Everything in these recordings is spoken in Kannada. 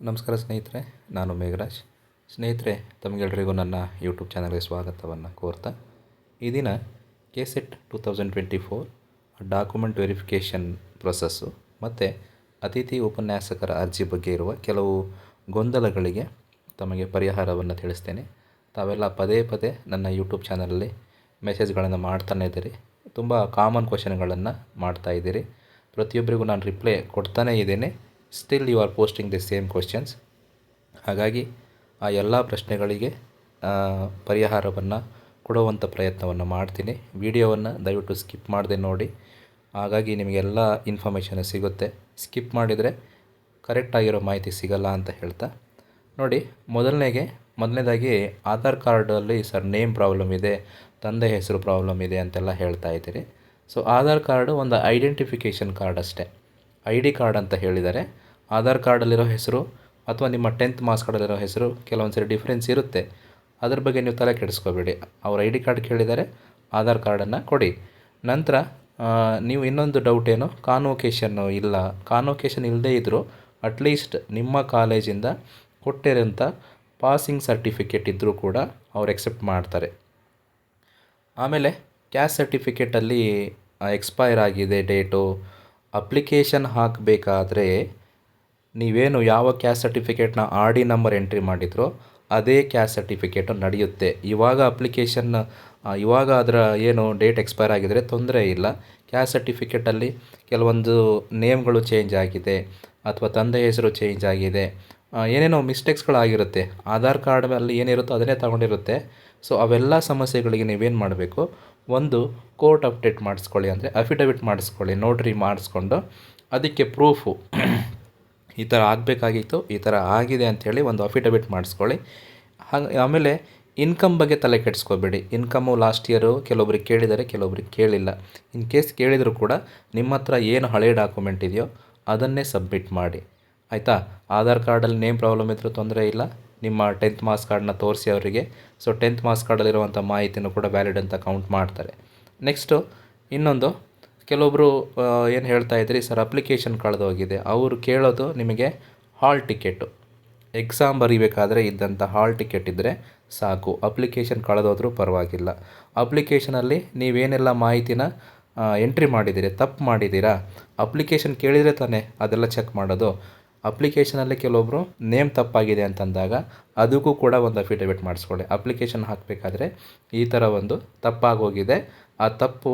ನಮಸ್ಕಾರ ಸ್ನೇಹಿತರೆ, ನಾನು ಮೇಘರಾಜ್. ಸ್ನೇಹಿತರೆ ತಮಗೆಲ್ಲರಿಗೂ ನನ್ನ ಯೂಟ್ಯೂಬ್ ಚಾನಲ್ಗೆ ಸ್ವಾಗತವನ್ನು ಕೋರ್ತಾ, ಈ ದಿನ K SET two thousand twenty four document verification process ಮತ್ತು ಅತಿಥಿ ಉಪನ್ಯಾಸಕರ ಅರ್ಜಿ ಬಗ್ಗೆ ಇರುವ ಕೆಲವು ಗೊಂದಲಗಳಿಗೆ ತಮಗೆ ಪರಿಹಾರವನ್ನು ತಿಳಿಸ್ತೇನೆ. ತಾವೆಲ್ಲ ಪದೇ ಪದೇ ನನ್ನ ಯೂಟ್ಯೂಬ್ ಚಾನಲಲ್ಲಿ ಮೆಸೇಜ್ಗಳನ್ನು ಮಾಡ್ತಾನೇ ಇದ್ದೀರಿ. ತುಂಬ ಕಾಮನ್ ಕ್ವಶನ್ಗಳನ್ನು ಮಾಡ್ತಾ ಇದ್ದೀರಿ. ಪ್ರತಿಯೊಬ್ಬರಿಗೂ ನಾನು ರಿಪ್ಲೈ ಕೊಡ್ತಾನೇ ಇದ್ದೇನೆ. Still you are posting the same questions ಹಾಗಾಗಿ ಆ ಎಲ್ಲ ಪ್ರಶ್ನೆಗಳಿಗೆ ಪರಿಹಾರವನ್ನು ಕೊಡುವಂಥ ಪ್ರಯತ್ನವನ್ನು ಮಾಡ್ತೀನಿ. ವಿಡಿಯೋವನ್ನು ದಯವಿಟ್ಟು ಸ್ಕಿಪ್ ಮಾಡದೆ ನೋಡಿ. ಹಾಗಾಗಿ ನಿಮಗೆಲ್ಲ ಇನ್ಫಾರ್ಮೇಷನ್ ಸಿಗುತ್ತೆ. ಸ್ಕಿಪ್ ಮಾಡಿದರೆ ಕರೆಕ್ಟಾಗಿರೋ ಮಾಹಿತಿ ಸಿಗಲ್ಲ ಅಂತ ಹೇಳ್ತಾ. ನೋಡಿ, ಮೊದಲನೇಗೆ, ಮೊದಲನೇದಾಗಿ ಆಧಾರ್ ಕಾರ್ಡಲ್ಲಿ ಸರ್ ನೇಮ್ ಪ್ರಾಬ್ಲಮ್ ಇದೆ, ತಂದೆ ಹೆಸರು ಪ್ರಾಬ್ಲಮ್ ಇದೆ ಅಂತೆಲ್ಲ ಹೇಳ್ತಾ ಇದ್ದೀರಿ. ಸೊ ಆಧಾರ್ ಕಾರ್ಡು ಒಂದು ಐಡೆಂಟಿಫಿಕೇಷನ್ ಕಾರ್ಡ್ ಅಷ್ಟೇ. ಐ ಡಿ ಕಾರ್ಡ್ ಅಂತ ಹೇಳಿದ್ದಾರೆ ಆಧಾರ್ ಕಾರ್ಡಲ್ಲಿರೋ ಹೆಸರು ಅಥವಾ ನಿಮ್ಮ ಟೆಂತ್ ಮಾರ್ಕ್ಸ್ ಕಾರ್ಡಲ್ಲಿರೋ ಹೆಸರು ಕೆಲವೊಂದು ಸರಿ ಡಿಫ್ರೆನ್ಸ್ ಇರುತ್ತೆ. ಅದ್ರ ಬಗ್ಗೆ ನೀವು ತಲೆ ಕೆಡಿಸ್ಕೋಬೇಡಿ. ಅವ್ರ ಐ ಡಿ ಕಾರ್ಡ್ ಕೇಳಿದರೆ ಆಧಾರ್ ಕಾರ್ಡನ್ನು ಕೊಡಿ. ನಂತರ ನೀವು ಇನ್ನೊಂದು ಡೌಟ್ ಏನು? ಕಾನ್ವೊಕೇಶನ್ನು ಇಲ್ಲ. ಕಾನ್ವೊಕೇಶನ್ ಇಲ್ಲದೇ ಇದ್ದರೂ ಅಟ್ಲೀಸ್ಟ್ ನಿಮ್ಮ ಕಾಲೇಜಿಂದ ಕೊಟ್ಟಿರೋಂಥ ಪಾಸಿಂಗ್ ಸರ್ಟಿಫಿಕೇಟ್ ಇದ್ದರೂ ಕೂಡ ಅವ್ರು ಎಕ್ಸೆಪ್ಟ್ ಮಾಡ್ತಾರೆ. ಆಮೇಲೆ ಕ್ಯಾಸ್ಟ್ ಸರ್ಟಿಫಿಕೇಟಲ್ಲಿ ಎಕ್ಸ್ಪೈರ್ ಆಗಿದೆ ಡೇಟು. ಅಪ್ಲಿಕೇಶನ್ ಹಾಕಬೇಕಾದ್ರೆ ನೀವೇನು ಯಾವ ಕ್ಯಾಸ್ಟ್ ಸರ್ಟಿಫಿಕೇಟ್ನ ಆರ್ ಡಿ ನಂಬರ್ ಎಂಟ್ರಿ ಮಾಡಿದ್ರೋ ಅದೇ ಕ್ಯಾಸ್ಟ್ ಸರ್ಟಿಫಿಕೇಟು ನಡೆಯುತ್ತೆ. ಇವಾಗ ಅಪ್ಲಿಕೇಶನ್ ಇವಾಗ ಅದರ ಏನು ಡೇಟ್ ಎಕ್ಸ್ಪೈರ್ ಆಗಿದರೆ ತೊಂದರೆ ಇಲ್ಲ. ಕ್ಯಾಸ್ಟ್ ಸರ್ಟಿಫಿಕೇಟಲ್ಲಿ ಕೆಲವೊಂದು ನೇಮ್ಗಳು ಚೇಂಜ್ ಆಗಿದೆ ಅಥವಾ ತಂದೆ ಹೆಸರು ಚೇಂಜ್ ಆಗಿದೆ. ಏನೇನೋ ಮಿಸ್ಟೇಕ್ಸ್ಗಳಾಗಿರುತ್ತೆ ಆಧಾರ್ ಕಾರ್ಡ್ ಅಲ್ಲಿ ಏನಿರುತ್ತೋ ಅದನ್ನೇ ತಗೊಂಡಿರುತ್ತೆ. ಸೊ ಅವೆಲ್ಲ ಸಮಸ್ಯೆಗಳಿಗೆ ನೀವೇನು ಮಾಡಬೇಕು? ಒಂದು ಕೋರ್ಟ್ ಅಪ್ಡೇಟ್ ಮಾಡಿಸ್ಕೊಳ್ಳಿ. ಅಂದರೆ ಅಫಿಡವಿಟ್ ಮಾಡಿಸ್ಕೊಳ್ಳಿ ನೋಟ್ರಿ ಮಾಡಿಸ್ಕೊಂಡು ಅದಕ್ಕೆ ಪ್ರೂಫು ಈ ಥರ ಆಗಬೇಕಾಗಿತ್ತು, ಈ ಥರ ಆಗಿದೆ ಅಂಥೇಳಿ ಒಂದು ಅಫಿಡವಿಟ್ ಮಾಡಿಸ್ಕೊಳ್ಳಿ. ಹಾಗೆ, ಆಮೇಲೆ ಇನ್ಕಮ್ ಬಗ್ಗೆ ತಲೆ ಕೆಡಿಸ್ಕೋಬೇಡಿ. ಇನ್ಕಮು ಲಾಸ್ಟ್ ಇಯರು ಕೆಲವೊಬ್ರಿಗೆ ಕೇಳಿದ್ದಾರೆ, ಕೆಲವೊಬ್ರಿಗೆ ಕೇಳಿಲ್ಲ. ಇನ್ ಕೇಸ್ ಕೇಳಿದರೂ ಕೂಡ ನಿಮ್ಮ ಹತ್ರ ಏನು ಹಳೆಯ ಡಾಕ್ಯುಮೆಂಟ್ ಇದೆಯೋ ಅದನ್ನೇ ಸಬ್ಮಿಟ್ ಮಾಡಿ. ಆಯಿತಾ? ಆಧಾರ್ ಕಾರ್ಡಲ್ಲಿ ನೇಮ್ ಪ್ರಾಬ್ಲಮ್ ಇದ್ದರೂ ತೊಂದರೆ ಇಲ್ಲ. ನಿಮ್ಮ ಟೆಂತ್ ಮಾರ್ಕ್ಸ್ ಕಾರ್ಡನ್ನ ತೋರಿಸಿ ಅವರಿಗೆ. ಸೊ ಟೆಂತ್ ಮಾರ್ಕ್ಸ್ ಕಾರ್ಡಲ್ಲಿರುವಂಥ ಮಾಹಿತಿನೂ ಕೂಡ ವ್ಯಾಲಿಡ್ ಅಂತ ಕೌಂಟ್ ಮಾಡ್ತಾರೆ. ನೆಕ್ಸ್ಟು ಇನ್ನೊಂದು ಕೆಲವೊಬ್ಬರು ಏನು ಹೇಳ್ತಾ ಇದ್ರಿ, ಸರ್ ಅಪ್ಲಿಕೇಶನ್ ಕಳೆದೋಗಿದೆ ಅವರು ಕೇಳೋದು ನಿಮಗೆ ಹಾಲ್ ಟಿಕೆಟು ಎಕ್ಸಾಮ್ ಬರೀಬೇಕಾದ್ರೆ ಇದ್ದಂಥ ಹಾಲ್ ಟಿಕೆಟ್ ಇದ್ದರೆ ಸಾಕು. ಅಪ್ಲಿಕೇಶನ್ ಕಳೆದೋದ್ರೂ ಪರವಾಗಿಲ್ಲ. ಅಪ್ಲಿಕೇಶನಲ್ಲಿ ನೀವೇನೆಲ್ಲ ಮಾಹಿತಿನ ಎಂಟ್ರಿ ಮಾಡಿದ್ದೀರಿ, ತಪ್ಪು ಮಾಡಿದ್ದೀರಾ? ಅಪ್ಲಿಕೇಶನ್ ಕೇಳಿದರೆ ತಾನೇ ಅದೆಲ್ಲ ಚೆಕ್ ಮಾಡೋದು. ಅಪ್ಲಿಕೇಶನಲ್ಲಿ ಕೆಲವೊಬ್ಬರು ನೇಮ್ ತಪ್ಪಾಗಿದೆ ಅಂತಂದಾಗ ಅದಕ್ಕೂ ಕೂಡ ಒಂದು ಅಫಿಡವಿಟ್ ಮಾಡಿಸ್ಕೊಳ್ಳಿ. ಅಪ್ಲಿಕೇಶನ್ ಹಾಕಬೇಕಾದ್ರೆ ಈ ಥರ ಒಂದು ತಪ್ಪಾಗೋಗಿದೆ. ಆ ತಪ್ಪು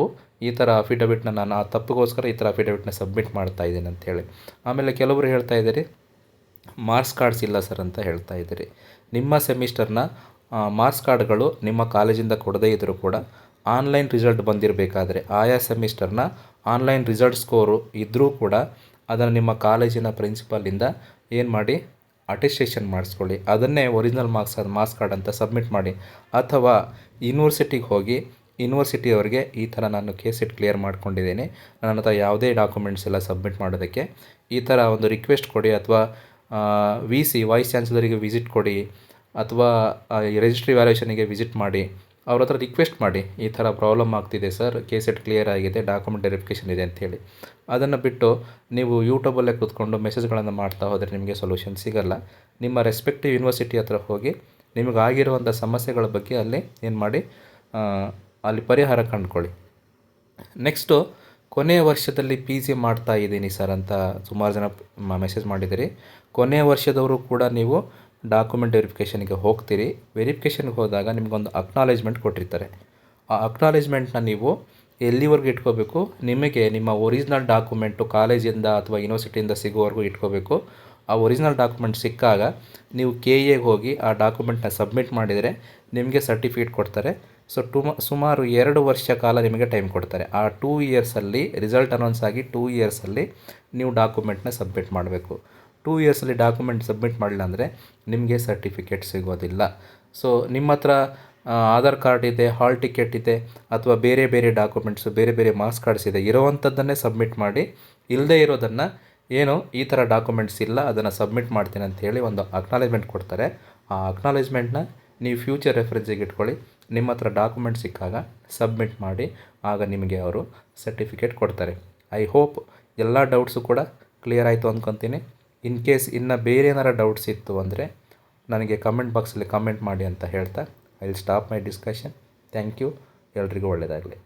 ಈ ಥರ ಅಫಿಡವಿಟ್ನ ನಾನು ಆ ತಪ್ಪಿಗೋಸ್ಕರ ಈ ಥರ ಅಫಿಡವಿಟ್ನ ಸಬ್ಮಿಟ್ ಮಾಡ್ತಾ ಇದ್ದೀನಿ ಅಂಥೇಳಿ ಆಮೇಲೆ ಕೆಲವರು ಹೇಳ್ತಾ ಇದ್ದೀರಿ ಮಾರ್ಕ್ಸ್ ಕಾರ್ಡ್ಸ್ ಇಲ್ಲ ಸರ್ ಅಂತ ಹೇಳ್ತಾ ಇದ್ದೀರಿ. ನಿಮ್ಮ ಸೆಮಿಸ್ಟರ್ನ ಮಾರ್ಕ್ಸ್ ಕಾರ್ಡ್ಗಳು ನಿಮ್ಮ ಕಾಲೇಜಿಂದ ಕೊಡದೇ ಇದ್ದರೂ ಕೂಡ ಆನ್ಲೈನ್ ರಿಸಲ್ಟ್ ಬಂದಿರಬೇಕಾದ್ರೆ ಆಯಾ ಸೆಮಿಸ್ಟರ್ನ ಆನ್ಲೈನ್ ರಿಸಲ್ಟ್ ಸ್ಕೋರು ಇದ್ದರೂ ಕೂಡ ಅದನ್ನು ನಿಮ್ಮ ಕಾಲೇಜಿನ ಪ್ರಿನ್ಸಿಪಾಲಿಂದ ಏನು ಮಾಡಿ ಅಟೆಸ್ಟೇಷನ್ ಮಾಡಿಸ್ಕೊಳ್ಳಿ. ಅದನ್ನೇ ಒರಿಜಿನಲ್ ಮಾರ್ಕ್ಸ್ ಮಾರ್ಕ್ಸ್ ಕಾರ್ಡ್ ಅಂತ ಸಬ್ಮಿಟ್ ಮಾಡಿ. ಅಥವಾ ಯೂನಿವರ್ಸಿಟಿಗೆ ಹೋಗಿ ಯೂನಿವರ್ಸಿಟಿಯವ್ರಿಗೆ ಈ ಥರ ನಾನು ಕೇಸ್ ಇಟ್ ಕ್ಲಿಯರ್ ಮಾಡ್ಕೊಂಡಿದ್ದೀನಿ. ನನ್ನ ಹತ್ರ ಯಾವುದೇ ಡಾಕ್ಯುಮೆಂಟ್ಸ್ ಎಲ್ಲ ಸಬ್ಮಿಟ್ ಮಾಡೋದಕ್ಕೆ ಈ ಥರ ಒಂದು ರಿಕ್ವೆಸ್ಟ್ ಕೊಡಿ ಅಥವಾ ವಿ ಸಿ ವೈಸ್ ಚಾನ್ಸಲರಿಗೆ ವಿಸಿಟ್ ಕೊಡಿ ಅಥವಾ ರಿಜಿಸ್ಟ್ರಿ ವ್ಯಾಲ್ಯೂಷನಿಗೆ ವಿಸಿಟ್ ಮಾಡಿ. ಅವ್ರ ಹತ್ರ ರಿಕ್ವೆಸ್ಟ್ ಮಾಡಿ, ಈ ಥರ ಪ್ರಾಬ್ಲಮ್ ಆಗ್ತಿದೆ ಸರ್ ಕೇಸೆಟ್ ಕ್ಲಿಯರ್ ಆಗಿದೆ ಡಾಕ್ಯುಮೆಂಟ್ ವೆರಿಫಿಕೇಷನ್ ಇದೆ ಅಂಥೇಳಿ ಅದನ್ನು ಬಿಟ್ಟು ನೀವು ಯೂಟ್ಯೂಬಲ್ಲೇ ಕೂತ್ಕೊಂಡು ಮೆಸೇಜ್ಗಳನ್ನು ಮಾಡ್ತಾ ಹೋದರೆ ನಿಮಗೆ ಸೊಲ್ಯೂಷನ್ ಸಿಗಲ್ಲ. ನಿಮ್ಮ ರೆಸ್ಪೆಕ್ಟಿವ್ ಯೂನಿವರ್ಸಿಟಿ ಹತ್ರ ಹೋಗಿ ನಿಮಗಾಗಿರುವಂಥ ಸಮಸ್ಯೆಗಳ ಬಗ್ಗೆ ಅಲ್ಲಿ ಏನು ಮಾಡಿ ಅಲ್ಲಿ ಪರಿಹಾರ ಕಂಡುಕೊಳ್ಳಿ. ನೆಕ್ಸ್ಟು ಕೊನೆಯ ವರ್ಷದಲ್ಲಿ ಪಿ ಜಿ ಮಾಡ್ತಾ ಇದ್ದೀನಿ ಸರ್ ಅಂತ ಸುಮಾರು ಜನ ಮೆಸೇಜ್ ಮಾಡಿದ್ದೀರಿ ಕೊನೆಯ ವರ್ಷದವರು ಕೂಡ ನೀವು ಡಾಕ್ಯುಮೆಂಟ್ ವೆರಿಫಿಕೇಷನ್ಗೆ ಹೋಗ್ತೀರಿ. ವೆರಿಫಿಕೇಷನ್ಗೆ ಹೋದಾಗ ನಿಮಗೊಂದು ಅಕ್ನಾಲೇಜ್ಮೆಂಟ್ ಕೊಟ್ಟಿರ್ತಾರೆ. ಆ ಅಕ್ನಾಲೇಜ್ಮೆಂಟ್ನ ನೀವು ಎಲ್ಲಿವರೆಗೂ ಇಟ್ಕೋಬೇಕು? ನಿಮಗೆ ನಿಮ್ಮ ಒರಿಜಿನಲ್ ಡಾಕ್ಯುಮೆಂಟು ಕಾಲೇಜಿಂದ ಅಥವಾ ಯೂನಿವರ್ಸಿಟಿಯಿಂದ ಸಿಗುವವರೆಗೂ ಇಟ್ಕೋಬೇಕು. ಆ ಒರಿಜಿನಲ್ ಡಾಕ್ಯುಮೆಂಟ್ ಸಿಕ್ಕಾಗ ನೀವು ಕೆ ಎಗೆ ಹೋಗಿ ಆ ಡಾಕ್ಯುಮೆಂಟ್ನ ಸಬ್ಮಿಟ್ ಮಾಡಿದರೆ ನಿಮಗೆ ಸರ್ಟಿಫಿಕೇಟ್ ಕೊಡ್ತಾರೆ. ಸೊ ಟುಮ ಸುಮಾರು ಎರಡು ವರ್ಷ ಕಾಲ ನಿಮಗೆ ಟೈಮ್ ಕೊಡ್ತಾರೆ. ಆ ಟೂ ಇಯರ್ಸಲ್ಲಿ ರಿಸಲ್ಟ್ ಅನೌನ್ಸ್ ಆಗಿ ಟೂ ಇಯರ್ಸಲ್ಲಿ ನೀವು ಡಾಕ್ಯುಮೆಂಟ್ನ ಸಬ್ಮಿಟ್ ಮಾಡಬೇಕು. ಟೂ ಇಯರ್ಸಲ್ಲಿ ಡಾಕ್ಯುಮೆಂಟ್ ಸಬ್ಮಿಟ್ ಮಾಡಿಲ್ಲ ಅಂದರೆ ನಿಮಗೆ ಸರ್ಟಿಫಿಕೇಟ್ ಸಿಗೋದಿಲ್ಲ. ಸೊ ನಿಮ್ಮ ಹತ್ರ ಆಧಾರ್ ಕಾರ್ಡ್ ಇದೆ ಹಾಲ್ ಟಿಕೆಟ್ ಇದೆ, ಅಥವಾ ಬೇರೆ ಬೇರೆ ಡಾಕ್ಯುಮೆಂಟ್ಸು ಬೇರೆ ಬೇರೆ ಮಾರ್ಕ್ಸ್ ಕಾರ್ಡ್ಸ್ ಇದೆ, ಇರೋವಂಥದ್ದನ್ನೇ ಸಬ್ಮಿಟ್ ಮಾಡಿ ಇಲ್ಲದೇ ಇರೋದನ್ನು ಏನು ಈ ಥರ ಡಾಕ್ಯುಮೆಂಟ್ಸ್ ಇಲ್ಲ, ಅದನ್ನು ಸಬ್ಮಿಟ್ ಮಾಡ್ತೀನಿ ಅಂತ ಹೇಳಿ ಒಂದು ಅಕ್ನಾಲೇಜ್ಮೆಂಟ್ ಕೊಡ್ತಾರೆ. ಆ ಅಕ್ನಾಲೇಜ್ಮೆಂಟ್ನ ನೀವು ಫ್ಯೂಚರ್ ರೆಫರೆನ್ಸಿಗೆ ಇಟ್ಕೊಳ್ಳಿ, ನಿಮ್ಮ ಹತ್ರ ಡಾಕ್ಯುಮೆಂಟ್ ಸಿಕ್ಕಾಗ ಸಬ್ಮಿಟ್ ಮಾಡಿ, ಆಗ ನಿಮಗೆ ಅವರು ಸರ್ಟಿಫಿಕೇಟ್ ಕೊಡ್ತಾರೆ. ಐ ಹೋಪ್ ಎಲ್ಲ ಡೌಟ್ಸು ಕೂಡ ಕ್ಲಿಯರ್ ಆಯಿತು ಅಂದ್ಕೊತೀನಿ ಇನ್ ಕೇಸ್ ಇನ್ನು ಬೇರೆ ಏನಾರ ಡೌಟ್ಸ್ ಇತ್ತು ಅಂದರೆ ನನಗೆ ಕಮೆಂಟ್ ಬಾಕ್ಸಲ್ಲಿ ಕಮೆಂಟ್ ಮಾಡಿ ಅಂತ ಹೇಳ್ತಾ I will stop my discussion thank you ಎಲ್ರಿಗೂ ಒಳ್ಳೆಯದಾಗಲಿ